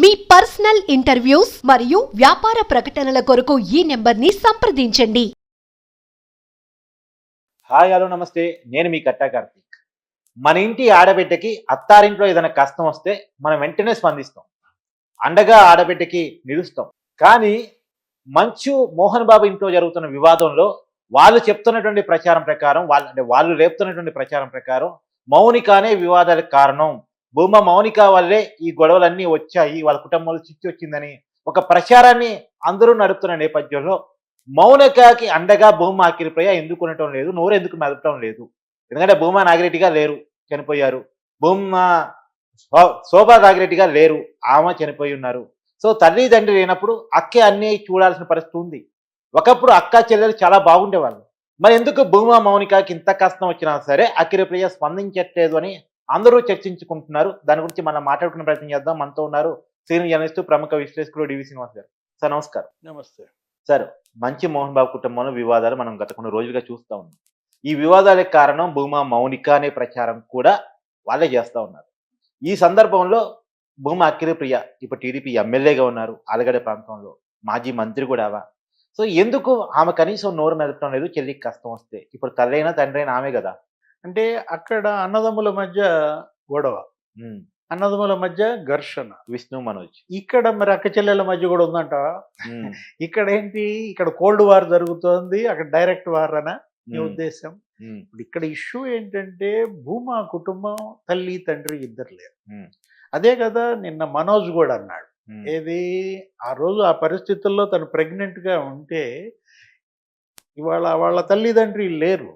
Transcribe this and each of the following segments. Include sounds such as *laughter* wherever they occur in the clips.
మీ personal interviews మరియు వ్యాపార ప్రకటనల కొరకు ఈ నెంబర్ని సంప్రదించండి. హాయ్ హలో నమస్తే. నేను మీ కట్టా కార్తీక్. మన ఇంటి ఆడబిడ్డకి అత్తారింట్లో ఏదైనా కష్టం వస్తే మనం వెంటనే స్పందిస్తాం. అండగా ఆడబిడ్డకి నిలుస్తాం. కానీ మంచు మోహన్ బాబు ఇంట్లో జరుగుతున్న వివాదంలో వాళ్ళు చెప్తున్నటువంటి ప్రచారం ప్రకారం వాళ్ళు అంటే వాళ్ళు రేపుతున్నటువంటి ప్రచారం ప్రకారం మౌనికానే వివాదాలకు కారణం భూమా మౌనిక వల్లే ఈ గొడవలన్నీ వచ్చాయి. వాళ్ళ కుటుంబంలో చిచ్చి వచ్చిందని ఒక ప్రచారాన్ని అందరూ నడుపుతున్న నేపథ్యంలో మౌనికకి అండగా భూమా అఖిలప్రియ ఎందుకు ఉండటం లేదు నోరు ఎందుకు మెదపటం లేదు. ఎందుకంటే భూమా నాగిరెడ్డిగా లేరు చనిపోయారు. భూమా శోభా నాగిరెడ్డిగా లేరు ఆమె చనిపోయి ఉన్నారు. సో తల్లి తండ్రి లేనప్పుడు అక్కే అన్నీ చూడాల్సిన పరిస్థితి ఉంది. ఒకప్పుడు అక్క చెల్లెలు చాలా బాగుండేవాళ్ళు. మరి ఎందుకు భూమా మౌనికకి ఇంత కష్టం వచ్చినా సరే అఖిలప్రియ స్పందించట్లేదు అని అందరూ చర్చించుకుంటున్నారు. దాని గురించి మనం మాట్లాడుకునే ప్రయత్నం చేద్దాం. మనతో ఉన్నారు సీనియర్ జర్నలిస్ట్ ప్రముఖ విశ్లేషకుడు డివి శ్రీనివాస్ గారు సార్ నమస్కారం. నమస్తే. సార్ మంచి మోహన్ బాబు కుటుంబంలో వివాదాలు మనం గత కొన్ని రోజులుగా చూస్తూ ఉన్నాం. ఈ వివాదాలకు కారణం భూమా మౌనిక అనే ప్రచారం కూడా వాళ్ళే చేస్తూ ఉన్నారు. ఈ సందర్భంలో భూమా అఖిలప్రియ ఇప్పుడు టీడీపీ ఎమ్మెల్యేగా ఉన్నారు. ఆలగడ్డ ప్రాంతంలో మాజీ మంత్రి కూడా సో ఎందుకు ఆమె కనీసం నోరు మెదపడం లేదు చెల్లికి కష్టం వస్తే? ఇప్పుడు తల్లైనా తండ్రి అయినా ఆమె కదా. అంటే అక్కడ అన్నదమ్ముల మధ్య గొడవ. అన్నదమ్ముల మధ్య ఘర్షణ. విష్ణు మనోజ్. ఇక్కడ మరి అక్క చెల్లెల మధ్య కూడా ఉందంట. *laughs* ఇక్కడ ఏంటి? ఇక్కడ కోల్డ్ వార్ జరుగుతోంది. అక్కడ డైరెక్ట్ వార్ అనా? మీ ఉద్దేశం ఇక్కడ ఇష్యూ ఏంటంటే భూమా కుటుంబం తల్లి తండ్రి ఇద్దరు లేరు. అదే కదా నిన్న మనోజ్ కూడా అన్నాడు. ఏది? ఆ రోజు ఆ పరిస్థితుల్లో తను pregnant గా ఉంటే ఇవాళ వాళ్ళ తల్లిదండ్రి లేరు?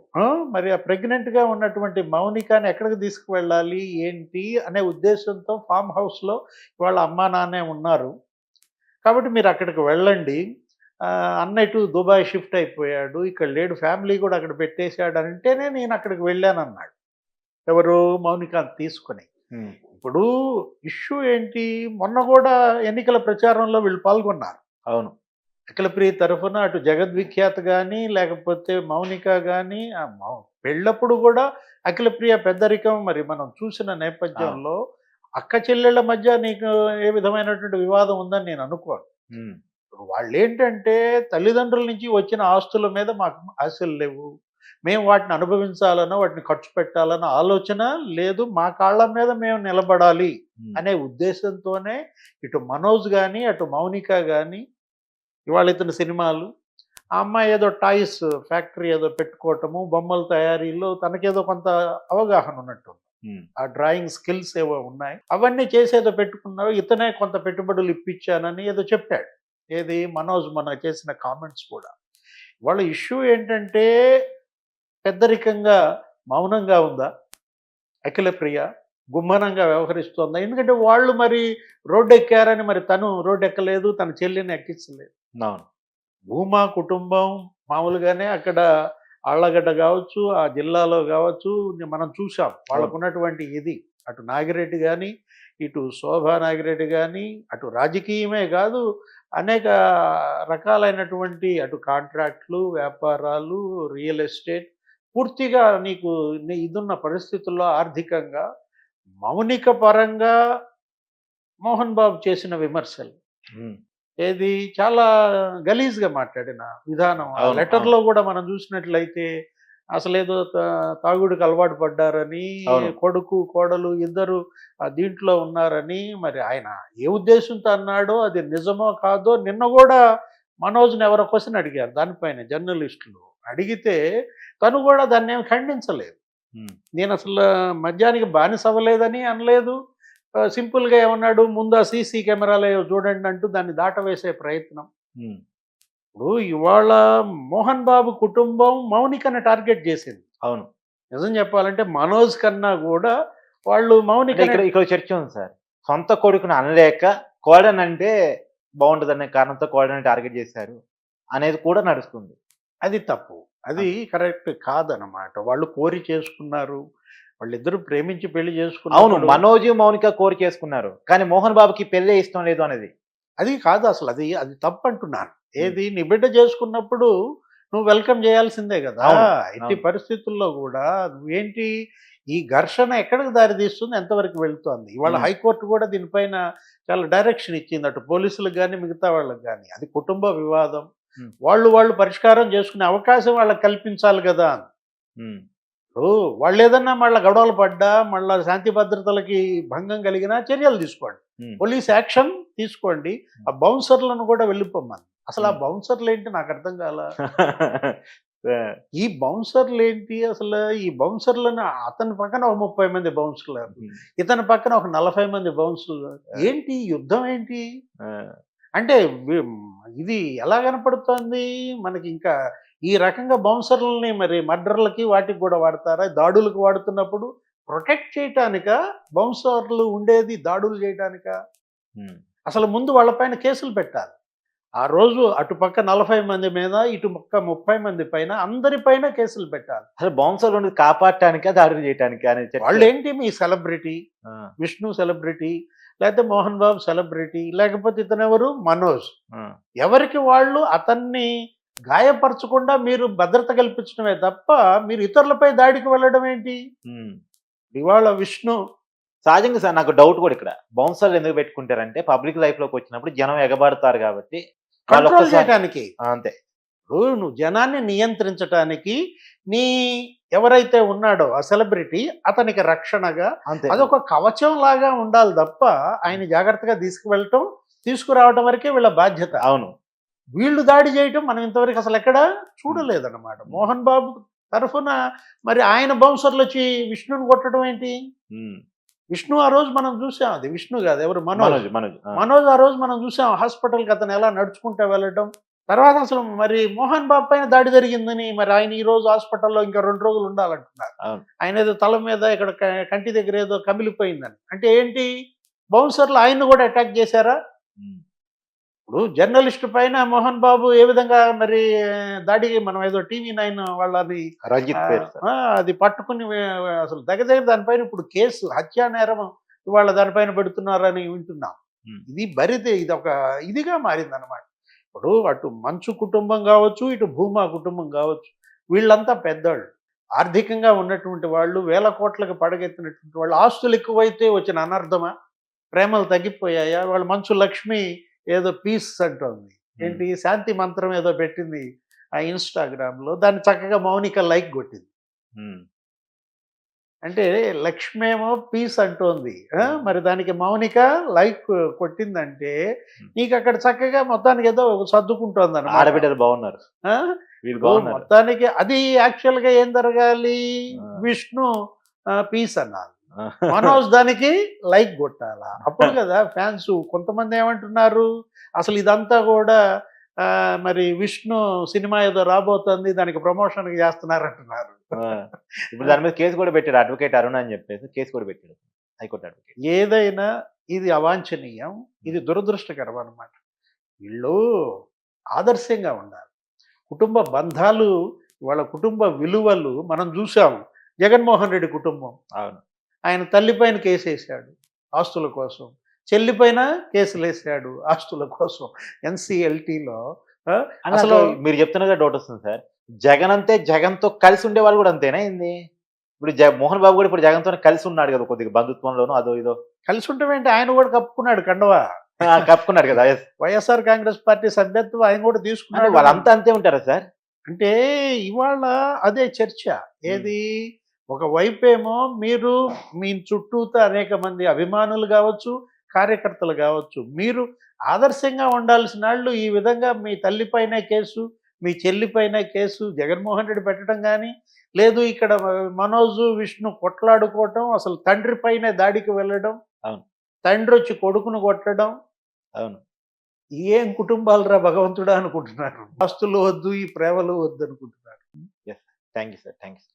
మరి ఆ pregnant గా ఉన్నటువంటి మౌనికాని ఎక్కడికి తీసుకువెళ్ళాలి? ఏంటి? అనే ఉద్దేశంతో ఫామ్ హౌస్లో ఇవాళ అమ్మా నాన్నే ఉన్నారు. కాబట్టి మీరు అక్కడికి వెళ్ళండి. అన్న ఇటు దుబాయ్ షిఫ్ట్ అయిపోయాడు. ఇక్కడ లేడు. ఫ్యామిలీ కూడా అక్కడ పెట్టేశాడు అంటేనే నేను అక్కడికి వెళ్ళాను అన్నాడు ఎవరు? మౌనికాని తీసుకొని. ఇప్పుడు ఇష్యూ ఏంటి? మొన్న కూడా ఎన్నికల ప్రచారంలో వీళ్ళు పాల్గొన్నారు. అవును. అఖిలప్రియ తరఫున అటు జగద్విఖ్యాత్ కానీ లేకపోతే మౌనిక కానీ పెళ్ళప్పుడు కూడా అఖిలప్రియ పెద్దరికం మరి మనం చూసిన నేపథ్యంలో అక్క చెల్లెళ్ళ మధ్య నీకు ఏ విధమైనటువంటి వివాదం ఉందని నేను అనుకోను. వాళ్ళు ఏంటంటే తల్లిదండ్రుల నుంచి వచ్చిన ఆస్తుల మీద మాకు ఆశలు లేవు. మేము వాటిని అనుభవించాలనో వాటిని ఖర్చు పెట్టాలన్న ఆలోచన లేదు. మా కాళ్ళ మీద మేము నిలబడాలి అనే ఉద్దేశంతోనే ఇటు మనోజ్ కానీ అటు మౌనిక కానీ ఇవాళ ఇతని సినిమాలు. ఆ అమ్మాయి ఏదో టాయ్స్ ఫ్యాక్టరీ ఏదో పెట్టుకోవటము బొమ్మల తయారీలో తనకేదో కొంత అవగాహన ఉన్నట్టు ఆ డ్రాయింగ్ స్కిల్స్ ఏవో ఉన్నాయి. అవన్నీ చేసేదో పెట్టుకున్నారు ఇతనే కొంత పెట్టుబడులు ఇప్పించానని ఏదో చెప్పాడు. ఏది? మనోజ్ మన చేసిన కామెంట్స్ కూడా. వాళ్ళ ఇష్యూ ఏంటంటే పెద్దరికంగా మౌనంగా ఉందా? అఖిలప్రియ గుమ్మనంగా వ్యవహరిస్తోందా? ఎందుకంటే వాళ్ళు మరి రోడ్డు ఎక్కారని మరి తను రోడ్డు ఎక్కలేదు తన చెల్లిని ఎక్కించలేదు. అవును. భూమా కుటుంబం మామూలుగానే అక్కడ ఆళ్ళగడ్డ కావచ్చు ఆ జిల్లాలో కావచ్చు మనం చూసాం వాళ్ళకు ఉన్నటువంటి ఇది. అటు నాగిరెడ్డి కానీ ఇటు శోభా నాగిరెడ్డి కానీ అటు రాజకీయమే కాదు అనేక రకాలైనటువంటి అటు కాంట్రాక్ట్లు వ్యాపారాలు రియల్ ఎస్టేట్ పూర్తిగా నీకు ఇదున్న పరిస్థితుల్లో ఆర్థికంగా మౌనిక పరంగా మోహన్ బాబు చేసిన విమర్శలు. ఏది? చాలా గలీజ్గా మాట్లాడిన విధానం. ఆ లెటర్లో కూడా మనం చూసినట్లయితే అసలు ఏదో తా- తాగుడికి అలవాటు పడ్డారని. కొడుకు కోడలు ఇద్దరు ఆ దీంట్లో ఉన్నారని మరి ఆయన ఏ ఉద్దేశంతో అన్నాడో అది నిజమో కాదో నిన్న కూడా మనోజ్ని ఎవరో క్వశ్చన్ అడిగారు దానిపైన జర్నలిస్టులు. అడిగితే తను కూడా దాన్ని ఏమి ఖండించలేదు నేను అసలు మద్యానికి బానిస అవ్వలేదని అనలేదు. సింపుల్గా ఏమన్నాడు? ముందు ఆ సీసీ కెమెరాలు చూడండి అంటూ దాన్ని దాటవేసే ప్రయత్నం. ఇప్పుడు ఇవాళ మోహన్ బాబు కుటుంబం మౌనికని టార్గెట్ చేసింది. అవును. నిజం చెప్పాలంటే మనోజ్ కన్నా కూడా వాళ్ళు మౌనిక ఇక్కడ ఇక్కడ చర్చ ఉంది సార్. సొంత కొడుకుని అనలేక కోడన్ అంటే బాగుంటుంది అనే కారణంతో కోడని టార్గెట్ చేశారు అనేది కూడా నడుస్తుంది. అది తప్పు. అది కరెక్ట్ కాదనమాట వాళ్ళు కోరి చేసుకున్నారు. వాళ్ళిద్దరూ ప్రేమించి పెళ్ళి అవును చేసుకున్నారు మనోజ్ మౌనిక కోరి చేసుకున్నారు కానీ మోహన్ బాబుకి పెళ్ళే ఇష్టం లేదు అనేది. అది కాదు అసలు అది అది తప్పు అంటున్నాను ఏది? నీ బిడ్డ చేసుకున్నప్పుడు నువ్వు వెల్కమ్ చేయాల్సిందే కదా. అవును, అవును. పరిస్థితుల్లో కూడా నువ్వేంటి? ఈ ఘర్షణ ఎక్కడికి దారి తీస్తుంది ఎంతవరకు వెళ్తోంది? ఇవాళ. హైకోర్టు కూడా దీనిపైన చాలా డైరెక్షన్ ఇచ్చింది. అటు పోలీసులకు కానీ మిగతా వాళ్ళకి కానీ అది కుటుంబ వివాదం. వాళ్ళు వాళ్ళు పరిష్కారం చేసుకునే అవకాశం వాళ్ళకి కల్పించాలి కదా ఇప్పుడు వాళ్ళు ఏదన్నా మళ్ళీ గొడవలు పడ్డా మళ్ళీ శాంతి భద్రతలకి భంగం కలిగినా చర్యలు తీసుకోండి. పోలీస్ యాక్షన్ తీసుకోండి. ఆ బౌన్సర్లను కూడా వెళ్ళిపోమ్మని అసలు ఆ. బౌన్సర్లు ఏంటి నాకు అర్థం కాల? *laughs* ఈ బౌన్సర్లు ఏంటి అసలు? ఈ బౌన్సర్లను అతని పక్కన ఒక ముప్పై మంది బౌన్సర్లు. ఇతని పక్కన ఒక నలభై మంది బౌన్సర్లు. ఏంటి? యుద్ధం ఏంటి? అంటే ఇది ఎలా కనపడుతోంది? మనకి ఇంకా ఈ రకంగా బౌన్సర్లని మరి మర్డర్లకి వాటికి కూడా వాడతారా? దాడులకు వాడుతున్నప్పుడు ప్రొటెక్ట్ చేయటానిక? బౌన్సర్లు ఉండేది దాడులు చేయటానిక? అసలు ముందు వాళ్ళపైన కేసులు పెట్టాలి. ఆ రోజు అటుపక్క నలభై మంది మీద ఇటు పక్క ముప్పై మంది పైన అందరిపైన కేసులు పెట్టాలి. అసలు బౌన్సర్ నుండి కాపాడటానికా దాడులు చేయటానికా. వాళ్ళు ఏంటి మీ సెలబ్రిటీ? విష్ణు సెలబ్రిటీ లేకపోతే మోహన్ బాబు సెలబ్రిటీ లేకపోతే ఇతను ఎవరు? మనోజ్. ఎవరికి వాళ్ళు అతన్ని గాయపరచకుండా మీరు భద్రత కల్పించడమే తప్ప మీరు ఇతరులపై దాడికి వెళ్ళడం ఏంటి. ఇవాళ విష్ణు సహజంగా సార్ నాకు డౌట్ కూడా ఇక్కడ. బౌన్సర్లు ఎందుకు పెట్టుకుంటారంటే పబ్లిక్ లైఫ్లోకి వచ్చినప్పుడు జనం ఎగబడతారు కాబట్టి కంట్రోల్ చేయడానికి అంతే. నువ్వు జనాన్ని నియంత్రించడానికి నీ ఎవరైతే ఉన్నాడో ఆ సెలబ్రిటీ అతనికి రక్షణగా అంతే అదొక కవచం లాగా ఉండాలి తప్ప ఆయన జాగ్రత్తగా తీసుకువెళ్ళటం తీసుకురావటం వరకే వీళ్ళ బాధ్యత. అవును. వీళ్ళు దాడి చేయటం మనం ఇంతవరకు అసలు ఎక్కడ చూడలేదన్నమాట. మోహన్ బాబు తరఫున మరి ఆయన బౌన్సర్లు వచ్చి విష్ణుని కొట్టడం ఏంటి. విష్ణు ఆ రోజు మనం చూసాం. అది విష్ణు కాదు ఎవరు? మనోజ్. మనోజ్ మనోజ్ ఆ రోజు మనం చూసాం హాస్పిటల్కి అతను ఎలా నడుచుకుంటూ వెళ్ళటం. తర్వాత అసలు మరి మోహన్ బాబు పైన దాడి జరిగిందని మరి ఆయన ఈ రోజు హాస్పిటల్లో ఇంకా రెండు రోజులు ఉండాలంటున్నారు. ఆయన ఏదో తల మీద ఇక్కడ కంటి దగ్గర ఏదో కమిలిపోయిందని. అంటే ఏంటి? బౌన్సర్లు ఆయన్ని కూడా అటాక్ చేశారా. ఇప్పుడు జర్నలిస్ట్ పైన మోహన్ బాబు ఏ విధంగా మరి దాడికి మనం ఏదో టీవీ నైన్ వాళ్ళని అది పట్టుకుని అసలు దగ్గర దగ్గర దానిపైన ఇప్పుడు కేసు హత్యా నేరం ఇవాళ దానిపైన పెడుతున్నారని వింటున్నాం. ఇది బరితే ఇది ఒక ఇదిగా మారింది అనమాట ఇప్పుడు అటు మంచు కుటుంబం కావచ్చు ఇటు భూమా కుటుంబం కావచ్చు వీళ్ళంతా పెద్దవాళ్ళు ఆర్థికంగా ఉన్నటువంటి వాళ్ళు వేల కోట్లకు పడగెత్తినటువంటి వాళ్ళు ఆస్తులు ఎక్కువైతే వచ్చిన అనర్థమా ప్రేమలు తగ్గిపోయాయా? వాళ్ళు మంచు లక్ష్మి ఏదో పీస్ అంటోంది. ఏంటి? శాంతి మంత్రం ఏదో పెట్టింది ఆ ఇన్స్టాగ్రామ్లో దాన్ని చక్కగా మౌనిక లైక్ కొట్టింది. అంటే లక్ష్మేమో పీస్ అంటోంది. ఆ, మరి దానికి మౌనిక లైక్ కొట్టిందంటే నీకు అక్కడ చక్కగా మొత్తానికి ఏదో సర్దుకుంటోంది అన్నమాట. ఆడబిడ్డలు బాగున్నారు. మొత్తానికి అది యాక్చువల్గా ఏం జరగాలి. విష్ణు పీస్ అన్నారు. మనోజ్ దానికి లైక్ కొట్టాలా? *laughs* అప్పుడు కదా ఫ్యాన్స్ కొంతమంది ఏమంటున్నారు? అసలు ఇదంతా కూడా మరి విష్ణు సినిమా ఏదో రాబోతుంది దానికి ప్రమోషన్ చేస్తున్నారు అంటున్నారు. ఇప్పుడు దాని మీద కేసు కూడా పెట్టాడు అడ్వకేట్ అరుణ్ అని చెప్పేసి కేసు కూడా పెట్టాడు హైకోర్టు అడ్వకేట్. ఏదైనా ఇది అవాంఛనీయం ఇది దురదృష్టకరం అన్నమాట. వీళ్ళు ఆదర్శంగా ఉండాలి. కుటుంబ బంధాలు వాళ్ళ కుటుంబ విలువలు మనం చూసాం. జగన్మోహన్ రెడ్డి కుటుంబం. అవును. ఆయన తల్లిపైన కేసు వేసాడు ఆస్తుల కోసం. చెల్లిపైన కేసులు వేసాడు ఆస్తుల కోసం ఎన్సిఎల్టీలో. అసలు మీరు చెప్తున్నగా డౌట్ వస్తుంది సార్. జగన్ అంతే జగన్తో కలిసి ఉండే వాళ్ళు కూడా అంతేనా ఏంది? ఇప్పుడు జ- మోహన్ బాబు కూడా ఇప్పుడు జగన్తో కలిసి ఉన్నాడు కదా కొద్దిగా బంధుత్వంలోనూ అదో ఇదో. కలిసి ఉండటమేంటి ఆయన కూడా కప్పుకున్నాడు కండవా? కప్పుకున్నాడు కదా. వైఎస్ఆర్ కాంగ్రెస్ పార్టీ సభ్యత్వం ఆయన కూడా తీసుకున్నాడు వాళ్ళంతా అంతే ఉంటారా సార్? అంటే ఇవాళ అదే చర్చ. ఏది? ఒక వైపు ఏమో మీరు మీ చుట్టూతో అనేక మంది అభిమానులు కావచ్చు కార్యకర్తలు కావచ్చు మీరు ఆదర్శంగా ఉండాల్సిన వాళ్ళు ఈ విధంగా మీ తల్లిపైన కేసు మీ చెల్లిపైన కేసు జగన్మోహన్ రెడ్డి పెట్టడం కానీ లేదు ఇక్కడ మనోజు విష్ణు కొట్లాడుకోవటం అసలు తండ్రి పైన దాడికి వెళ్ళడం అవును. తండ్రి వచ్చి కొడుకును కొట్టడం అవును. ఏం కుటుంబాలు రా భగవంతుడా అనుకుంటున్నారు? ఆస్తులు వద్దు ఈ ప్రేమలు వద్దు అనుకుంటున్నారు. Thank you sir thank you